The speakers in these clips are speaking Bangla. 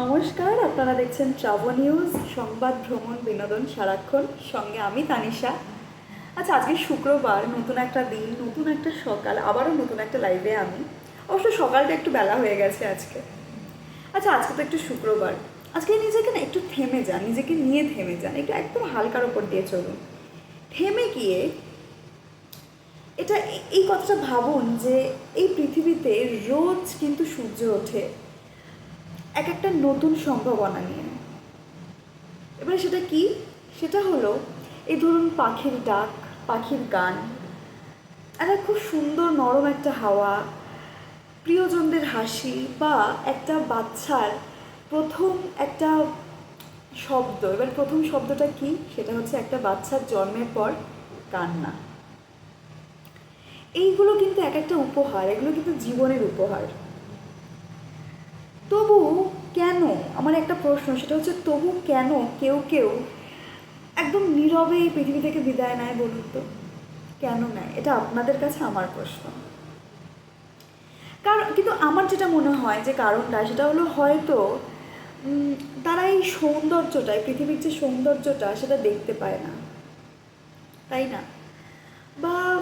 নমস্কার, আপনারা দেখছেন ট্রাভো নিউজ, সংবাদ, ভ্রমণ, বিনোদন, সারাক্ষণ। সঙ্গে আমি তানিশা। আচ্ছা আজকে শুক্রবার, নতুন একটা দিন, নতুন একটা সকাল, আবারও নতুন একটা লাইভে আমি। অবশ্য সকালটা একটু বেলা হয়ে গেছে আজকে। আচ্ছা আজকে তো একটু শুক্রবার। আজকে নিজেকে না একটু থেমে যান, নিজেকে নিয়ে থেমে যান। একটু একদম হালকার ওপর দিয়ে চলুন। থেমে গিয়ে এটা এই কথাটা ভাবুন যে এই পৃথিবীতে রোজ কিন্তু সূর্য ওঠে। এক একটা নতুন সম্ভাবনা নিয়ে। এবারে সেটা কি? সেটা হলো, এই ধরুন পাখির ডাক, পাখির গান, একটা খুব সুন্দর নরম একটা হাওয়া, প্রিয়জনদের হাসি বা একটা বাচ্চার প্রথম একটা শব্দ। এবার প্রথম শব্দটা কি? সেটা হচ্ছে একটা বাচ্চার জন্মের পর কান্না। এইগুলো কিন্তু এক একটা উপহার, এগুলো কিন্তু জীবনের উপহার। তবু কেন? আমার একটা প্রশ্ন, সেটা হচ্ছে তবু কেন কেউ কেউ একদম নীরবে এই পৃথিবী থেকে বিদায় নেয় বলুন তো? কেন নেয়? এটা আপনাদের কাছে আমার প্রশ্ন। কারণ, কিন্তু আমার যেটা মনে হয় যে কারণটা, সেটা হলো হয়তো তারা এই সৌন্দর্যটা পৃথিবীর যে সৌন্দর্যটা, সেটা দেখতে পায় না। তাই না? বা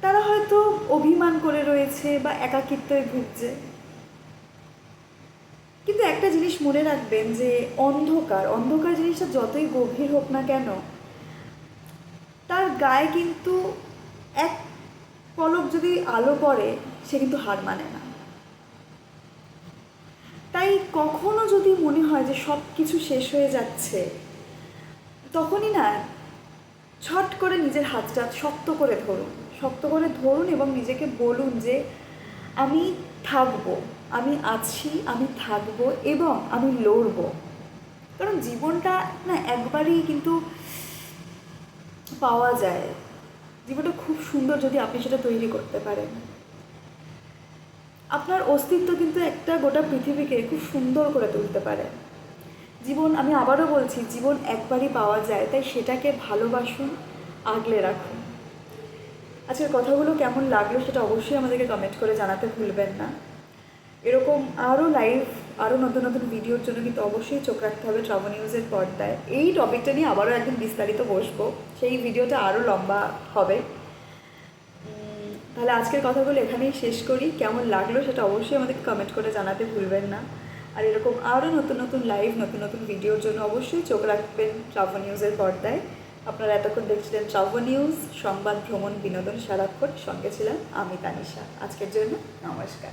তারা হয়তো অভিমান করে রয়েছে বা একাকিত্বে ভুগছে। কিন্তু একটা জিনিস মনে রাখবেন যে অন্ধকার অন্ধকার জিনিসটা যতই গভীর হোক না কেন, তার গায়ে কিন্তু এক পলক যদি আলো পড়ে, সে কিন্তু হার মানে না। তাই কখনো যদি মনে হয় যে সব কিছু শেষ হয়ে যাচ্ছে, তখনই না ছট করে নিজের হাতটা শক্ত করে ধরুন। শক্ত করে ধরুন এবং নিজেকে বলুন যে, আমি থাকব, আমি আছি, আমি থাকব এবং আমি লড়বো। কারণ জীবনটা না একবারই কিন্তু পাওয়া যায়। জীবনটা খুব সুন্দর যদি আপনি সেটা তৈরি করতে পারেন। আপনার অস্তিত্ব কিন্তু একটা গোটা পৃথিবীকে খুব সুন্দর করে তুলতে পারে। জীবন, আমি আবারও বলছি, জীবন একবারই পাওয়া যায়, তাই সেটাকে ভালোবাসুন, আগলে রাখুন। আজকের কথাগুলো কেমন লাগল সেটা অবশ্যই আমাদেরকে কমেন্ট করে জানাতে ভুলবেন না। এরকম আরও লাইভ আরও নতুন নতুন ভিডিওর জন্য কিন্তু অবশ্যই চোখ রাখতে হবে ট্রাভো নিউজের পর্দায়। এই টপিকটা নিয়ে আবারও একদিন বিস্তারিত বসবো। সেই ভিডিওটা আরও লম্বা হবে। তাহলে আজকের কথাগুলো এখানেই শেষ করি। কেমন লাগল সেটা অবশ্যই আমাদেরকে কমেন্ট করে জানাতে ভুলবেন না। আর এরকম আরও নতুন নতুন লাইভ নতুন নতুন ভিডিওর জন্য অবশ্যই চোখ রাখবেন ট্রাভো নিউজের পর্দায়। আপনারা এতক্ষণ দেখছিলেন ট্রাভো নিউজ সংবাদ, ভ্রমণ, বিনোদন সারাক্ষণ। সঙ্গে ছিলাম আমি তানিশা। আজকের জন্য নমস্কার।